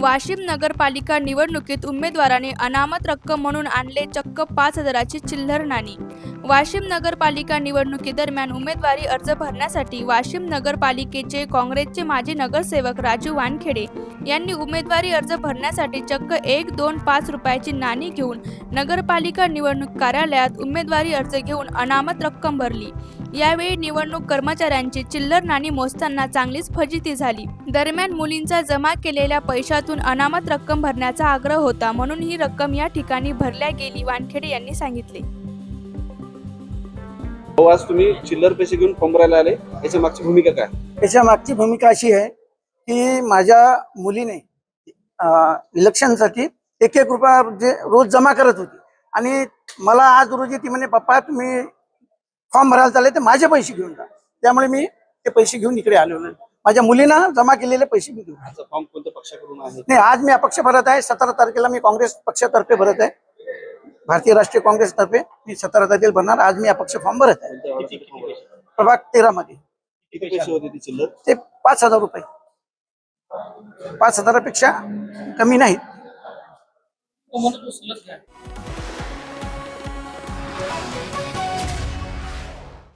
वाशिम नगरपालिका निवडणुकीत उमेदवाराने अनामत रक्कम म्हणून आणले चक्क पाच हजाराची चिल्लर नाणी. वाशिम नगरपालिका निवडणुकीदरम्यान उमेदवारी अर्ज भरण्यासाठी वाशिम नगरपालिकेचे काँग्रेसचे माजी नगरसेवक राजू वानखेडे यांनी उमेदवारी अर्ज भरण्यासाठी चक्क एक दोन पाच रुपयाची नाणी घेऊन नगरपालिका निवडणूक कार्यालयात उमेदवारी अर्ज घेऊन अनामत रक्कम भरली. यावेळी निवडणूक कर्मचाऱ्यांची चिल्लर नाणी मोजताना चांगलीच फजिती झाली. दरम्यान मुलींचा जमा केलेल्या पैशात पैशातून अनामत रक्कम भरण्याचा आग्रह होता म्हणून ही रक्कम या ठिकाणी भरल्या गेली वानखेडे यांनी सांगितले. भाऊ, आज तुम्ही चिल्लर पैसे घेऊन फॉर्म भरायला आले. याच्या मागची भूमिका काय? त्याच्या मागची भूमिका अशी आहे की माझ्या मुलीने इलेक्शनसाठी एक एक रुपया जे रोज जमा करत होती. आणि मला आज रोजी ती म्हणे पप्पा तुम्ही फॉर्म भरायला चालले तर माझे पैसे घेऊन जा. त्यामुळे मी ते पैसे घेऊन इकडे आलो. नाही माझ्या मुलीनं जमा केलेले पैसे मी. आजचा फॉर्म कोणत्या पक्षाकडून आहे? नाही आज मी अपक्ष भरत आहे. सतरा तारखेला मी काँग्रेस पक्षातर्फे भरत आहे. भारतीय राष्ट्रीय काँग्रेसतर्फे मी सतरा तारखेला भरणार. आज मी अपक्ष फॉर्म भरत आहे. कोणत्या? प्रभाग तेरा मध्ये किती पैसे होते ती ते पाच हजार रुपये. पाच हजारापेक्षा कमी नाहीत.